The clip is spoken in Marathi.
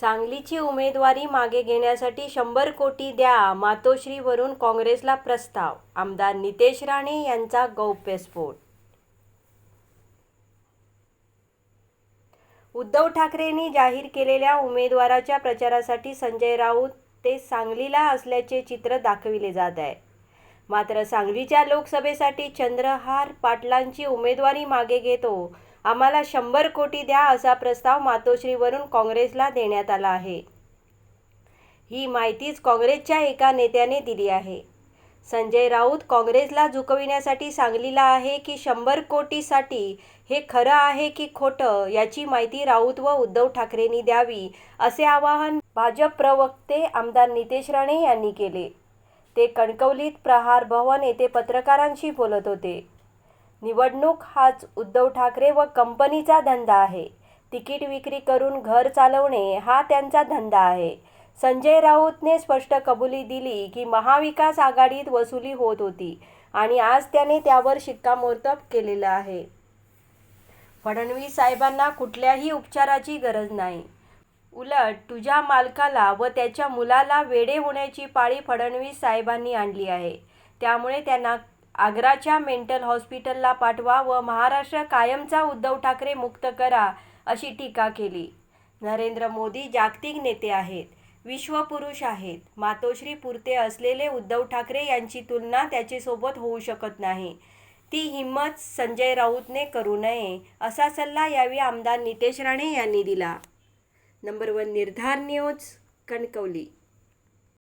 सांगलीची उमेदवारी मागे घेण्यासाठी शंभर कोटी द्या मातोश्रीवरून काँग्रेसला प्रस्ताव आमदार नितेश राणे यांचा गौप्यस्फोट उद्धव ठाकरेंनी जाहीर केलेल्या उमेदवाराच्या प्रचारासाठी संजय राऊत ते सांगलीला असल्याचे चित्र दाखविले जात आहे. मात्र सांगलीच्या लोकसभेसाठी चंद्रहार पाटलांची उमेदवारी मागे घेतो आम्हाला शंभर कोटी द्या असा प्रस्ताव मातोश्रीवरून काँग्रेसला देण्यात आला आहे. ही माहितीच काँग्रेसच्या एका नेत्याने दिली आहे. संजय राऊत काँग्रेसला झुकविण्यासाठी सांगलीला आहे की शंभर कोटीसाठी हे खरं आहे की खोटं याची माहिती राऊत व उद्धव ठाकरेंनी द्यावी असे आवाहन भाजप प्रवक्ते आमदार नितेश राणे यांनी केले. ते कणकवलीत प्रहार भवन येथे पत्रकारांशी बोलत होते. निवडणूक हाच उद्धव ठाकरे व कंपनीचा धंदा आहे. तिकीट विक्री करून घर चालवणे हा त्यांचा धंदा आहे. संजय राऊतने स्पष्ट कबुली दिली की महाविकास आघाडीत वसुली होत होती आणि आज त्याने त्यावर शिक्कामोर्तब केलेलं आहे. फडणवीस साहेबांना कुठल्याही उपचाराची गरज नाही. उलट तुझ्या मालकाला व त्याच्या मुलाला वेडे होण्याची पाळी फडणवीस साहेबांनी आणली आहे. त्यामुळे त्यांना आग्राच्या मेंटल हॉस्पिटलला पाठवा व महाराष्ट्र कायमचा उद्धव ठाकरे मुक्त करा अशी टीका केली. नरेंद्र मोदी जागतिक नेते आहेत विश्वपुरुष आहेत. मातोश्री पुरते असलेले उद्धव ठाकरे यांची तुलना त्याच्यासोबत होऊ शकत नाही. ती हिंमत संजय राऊतने करू नये असा सल्ला यावेळी आमदार नितेश राणे यांनी दिला. Number one Nirdhar news Kankavli.